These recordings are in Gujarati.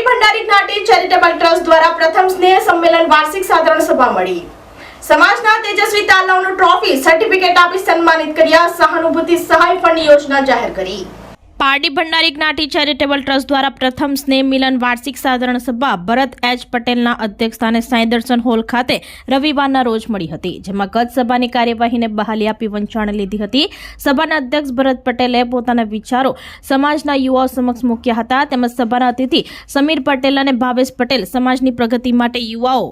પાર્ટી ભંડારી જ્ઞાતિ ચેરિટેબલ ટ્રસ્ટ દ્વારા પ્રથમ સ્નેહ સંમેલન વાર્ષિક સાધારણ સભા મળી. સમાજના તેજસ્વી તાલાવનું ટ્રોફી, સર્ટિફિકેટ આપી સન્માનિત કર્યા, સહાનુભૂતિ સહાય ફંડ યોજના જાહેર કરી. પારડી ભંડારી જ્ઞાતિ ચેરિટેબલ ટ્રસ્ટ દ્વારા પ્રથમ સ્નેહ મિલન વાર્ષિક સાધારણ સભા ભરત એચ પટેલના અધ્યક્ષસ્થાને સાંઈ દર્શન હોલ ખાતે રવિવારના રોજ મળી હતી, જેમાં ગત સભાની કાર્યવાહીને બહાલી આપી વંચાણ લીધી હતી. સભાના અધ્યક્ષ ભરત પટેલે પોતાના વિચારો સમાજના યુવાઓ સમક્ષ મૂક્યા હતા. તેમજ સભાના અતિથિ સમીર પટેલ અને ભાવેશ પટેલ સમાજની પ્રગતિ માટે યુવાઓ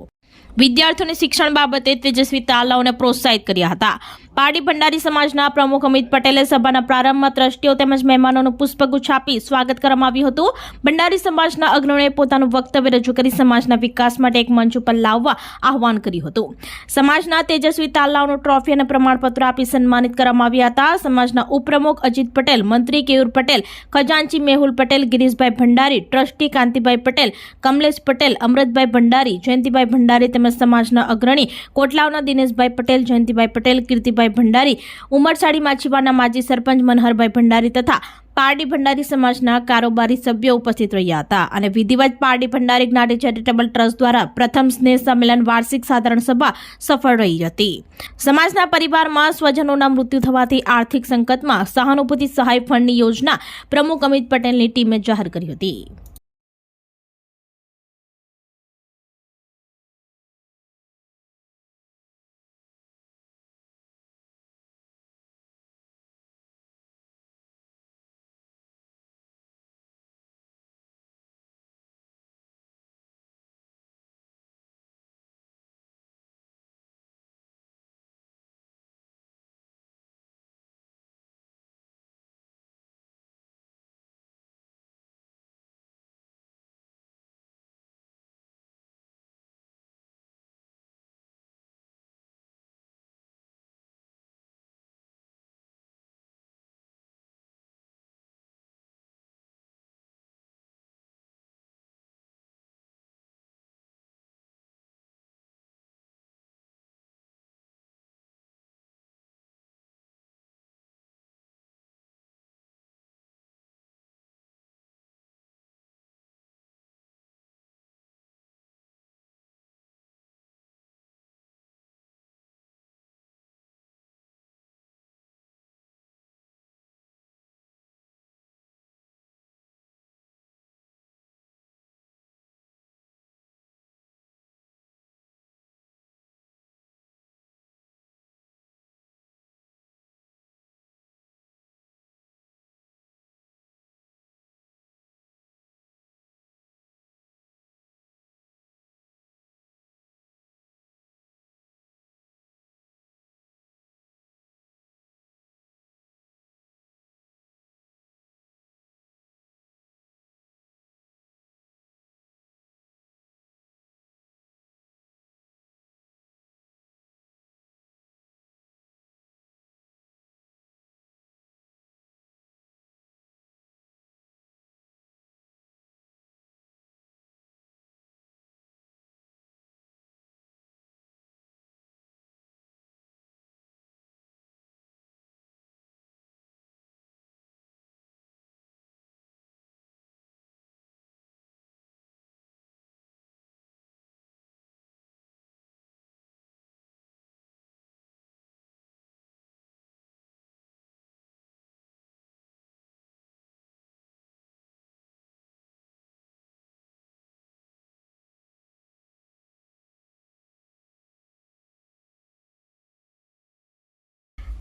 વિદ્યાર્થીઓને શિક્ષણ બાબતે તેજસ્વી તાલાઓને પ્રોત્સાહિત કર્યા હતા. પારડી ભંડારી સમાજના પ્રમુખ અમિત પટેલે સભાના પ્રારંભમાં ટ્રસ્ટીઓ તેમજ મહેમાનોનું પુષ્પગુચ્છ આપી સ્વાગત કરવામાં આવ્યું હતું. ભંડારી સમાજના અગ્રણીએ પોતાનું વક્તવ્ય રજૂ કરી સમાજના વિકાસ માટે એક મંચ ઉપર લાવવા આહવાન કર્યું હતું. સમાજના તેજસ્વી તાલાઓનું ટ્રોફી અને પ્રમાણપત્ર આપી સન્માનિત કરવામાં આવ્યા હતા. સમાજના ઉપપ્રમુખ અજીત પટેલ, મંત્રી કેયુર પટેલ, ખજાનચી મેહુલ પટેલ, ગિરીશભાઈ ભંડારી, ટ્રસ્ટી કાંતિભાઈ પટેલ, કમલેશ પટેલ, અમૃતભાઈ ભંડારી, જયંતિભાઈ ભંડારી તેમજ સમાજના અગ્રણી કોટલાવના દિનેશભાઈ પટેલ, જયંતિભાઈ પટેલ, કીર્તિભાઈ ભંડારી, ઉમરસાડી માછીવાના માજી સરપંચ મનહરભાઈ ભંડારી તથા પારડી ભંડારી સમાજના કારોબારી સભ્યો ઉપસ્થિત રહ્યા હતા અને વિધિવત પારડી ભંડારી જ્ઞાતિ ચેરિટેબલ ટ્રસ્ટ દ્વારા પ્રથમ સ્નેહ સંમેલન વાર્ષિક સાધારણ સભા સફળ રહી હતી. સમાજના પરિવારમાં સ્વજનોના મૃત્યુ થવાથી આર્થિક સંકટમાં સહાનુભૂતિ સહાય ફંડની યોજના પ્રમુખ અમિત પટેલની ટીમે જાહેર કરી હતી.